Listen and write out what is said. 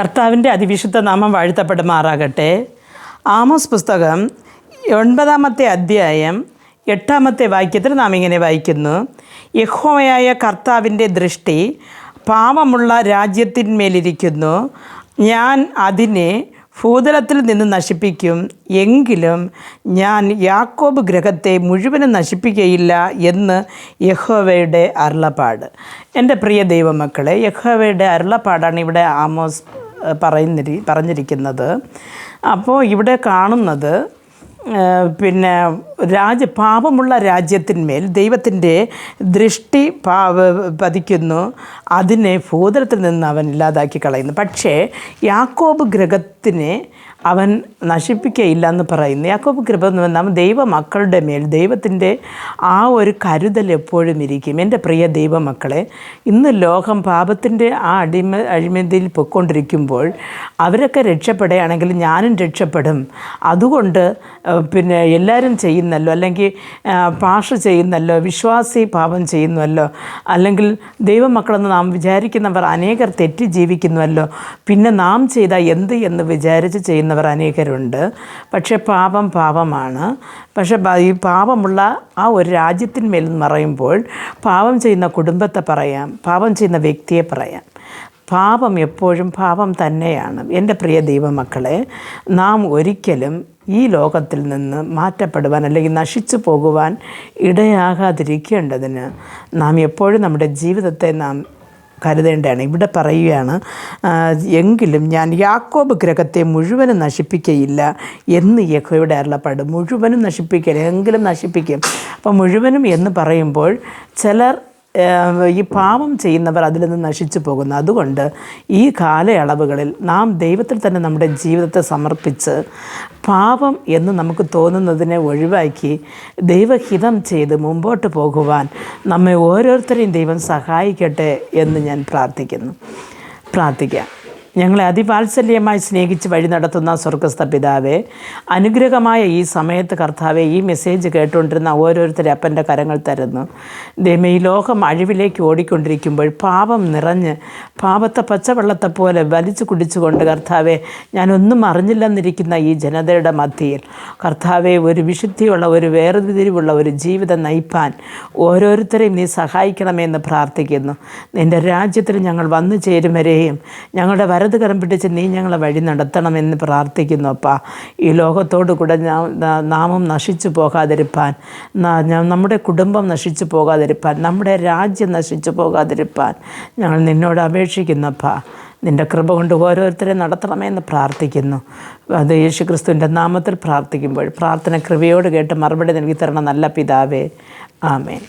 കർത്താവിന്റെ അതിവിശുദ്ധ നാമം വാഴ്ത്തപ്പെടുമാറാകട്ടെ. ആമോസ് പുസ്തകം ഒൻപതാമത്തെ അധ്യായം എട്ടാമത്തെ വാക്യത്തിൽ നാം ഇങ്ങനെ വായിക്കുന്നു. യഹോവയായ കർത്താവിന്റെ ദൃഷ്ടി പാവമുള്ള രാജ്യത്തിന്മേലിരിക്കുന്നു. ഞാൻ അതിനെ ഭൂതലത്തിൽ നിന്ന് നശിപ്പിക്കും. എങ്കിലും ഞാൻ യാക്കോബ് ഗ്രഹത്തെ മുഴുവനും നശിപ്പിക്കുകയില്ല എന്ന് യഹോവയുടെ അരുളപ്പാട്. എന്റെ പ്രിയ ദൈവമക്കളെ യഹോവയുടെ അരുളപ്പാടാണ് ഇവിടെ ആമോസ് പറയുന്നിരി പറഞ്ഞിരിക്കുന്നത്. അപ്പോൾ ഇവിടെ കാണുന്നത് പിന്നെ രാജ്യ പാപമുള്ള രാജ്യത്തിന്മേൽ ദൈവത്തിന്റെ ദൃഷ്ടി പാ പതിക്കുന്നു. അതിനെ ഭൂതലത്തിൽ നിന്ന് അവൻ ഇല്ലാതാക്കി കളയുന്നു. പക്ഷേ യാക്കോബ് ഗ്രഹത്തിനെ അവൻ നശിപ്പിക്കുകയില്ല എന്ന് പറയുന്നു. യാക്കോബ് കൃപ എന്ന് പറഞ്ഞാൽ ദൈവ മക്കളുടെ മേൽ ദൈവത്തിന്റെ ആ ഒരു കരുതൽ എപ്പോഴും ഇരിക്കും. എന്റെ പ്രിയ ദൈവമക്കളെ ഇന്ന് ലോകം പാപത്തിന്റെ ആ അടിമ അഴിമതിയിൽ പൊയ്ക്കൊണ്ടിരിക്കുമ്പോൾ അവരൊക്കെ രക്ഷപ്പെടുകയാണെങ്കിൽ ഞാനും രക്ഷപ്പെടും. അതുകൊണ്ട് പിന്നെ എല്ലാവരും ചെയ്യുന്നല്ലോ അല്ലെങ്കിൽ പാഷ ചെയ്യുന്നല്ലോ വിശ്വാസി പാപം ചെയ്യുന്നുവല്ലോ അല്ലെങ്കിൽ ദൈവമക്കളെന്ന് നാം വിചാരിക്കുന്നവർ അനേകർ തെറ്റി ജീവിക്കുന്നുവല്ലോ പിന്നെ നാം ചെയ്ത എന്ത് എന്ന് വിചാരിച്ച് ചെയ്യുന്നവർ അനേകരുണ്ട്. പക്ഷേ പാപം പാപമാണ്. പക്ഷേ ഈ പാപമുള്ള ആ ഒരു രാജ്യത്തിന്മേൽ എന്ന് പറയുമ്പോൾ പാപം ചെയ്യുന്ന കുടുംബത്തെ പറയാം പാപം ചെയ്യുന്ന വ്യക്തിയെ പറയാം. പാപം എപ്പോഴും പാപം തന്നെയാണ്. എന്റെ പ്രിയ ദൈവമക്കളെ നാം ഒരിക്കലും ഈ ലോകത്തിൽ നിന്ന് മാറ്റപ്പെടുവാൻ അല്ലെങ്കിൽ നശിച്ചു പോകുവാൻ ഇടയാകാതിരിക്കേണ്ടതിന് നാം എപ്പോഴും നമ്മുടെ ജീവിതത്തെ നാം കരുതേണ്ടതാണ്. ഇവിടെ പറയുകയാണ് എങ്കിലും ഞാൻ യാക്കോബ് ഗ്രഹത്തെ മുഴുവനും നശിപ്പിക്കയില്ല എന്ന് യഹോയുടെ അരുളപ്പാട്. മുഴുവനും നശിപ്പിക്കില്ല എങ്കിലും നശിപ്പിക്കും. അപ്പോൾ മുഴുവനും എന്ന് പറയുമ്പോൾ ചിലർ ഈ പാപം ചെയ്യുന്നവർ അതിൽ നിന്ന് നശിച്ചു പോകുന്നു. അതുകൊണ്ട് ഈ കാലയളവുകളിൽ നാം ദൈവത്തിൽ തന്നെ നമ്മുടെ ജീവിതത്തെ സമർപ്പിച്ച് പാപം എന്ന് നമുക്ക് തോന്നുന്നതിനെ ഒഴിവാക്കി ദൈവഹിതം ചെയ്ത് മുമ്പോട്ട് പോകുവാൻ നമ്മെ ഓരോരുത്തരെയും ദൈവം സഹായിക്കട്ടെ എന്ന് ഞാൻ പ്രാർത്ഥിക്കുന്നു. പ്രാർത്ഥിക്കാം. ഞങ്ങളെ അതിവാത്സല്യമായി സ്നേഹിച്ച് വഴി നടത്തുന്ന സ്വർഗസ്ഥ പിതാവേ അനുഗ്രഹമായ ഈ സമയത്ത് കർത്താവെ ഈ മെസ്സേജ് കേട്ടുകൊണ്ടിരുന്ന ഓരോരുത്തരെ അപ്പന്റെ കരങ്ങൾ തരുന്നു. ദൈവം ഈ ലോകം അഴിവിലേക്ക് ഓടിക്കൊണ്ടിരിക്കുമ്പോൾ പാപം നിറഞ്ഞ് പാപത്തെ പച്ചവെള്ളത്തെ പോലെ വലിച്ചു കുടിച്ചുകൊണ്ട് കർത്താവെ ഞാനൊന്നും അറിഞ്ഞില്ലെന്നിരിക്കുന്ന ഈ ജനതയുടെ മധ്യയിൽ കർത്താവെ ഒരു വിശുദ്ധിയുള്ള ഒരു വേർതിരിവുള്ള ഒരു ജീവിതം നയിപ്പാൻ ഓരോരുത്തരെയും നീ സഹായിക്കണമെന്ന് പ്രാർത്ഥിക്കുന്നു. നിന്റെ രാജ്യത്തിൽ ഞങ്ങൾ വന്നു ചേരും വരെയും ഞങ്ങളുടെ വരത് കരം പിടിച്ച് നീ ഞങ്ങളെ വഴി നടത്തണമെന്ന് പ്രാർത്ഥിക്കുന്നു അപ്പാ. ഈ ലോകത്തോടു കൂടെ നാമം നശിച്ചു പോകാതിരിപ്പാൻ. നമ്മുടെ കുടുംബം നശിച്ചു പോകാതിരിപ്പാൻ. നമ്മുടെ രാജ്യം നശിച്ചു പോകാതിരിപ്പാൻ. ഞങ്ങൾ നിന്നോട് അപേക്ഷിക്കുന്നു അപ്പാ. നിന്റെ കൃപ കൊണ്ട് ഓരോരുത്തരെ നടത്തണമെന്ന് പ്രാർത്ഥിക്കുന്നു. അത് യേശു ക്രിസ്തുവിന്റെ നാമത്തിൽ പ്രാർത്ഥിക്കുമ്പോൾ പ്രാർത്ഥന കൃപയോട് കേട്ട് മറുപടി നൽകി തരണം നല്ല പിതാവേ. ആമേൻ.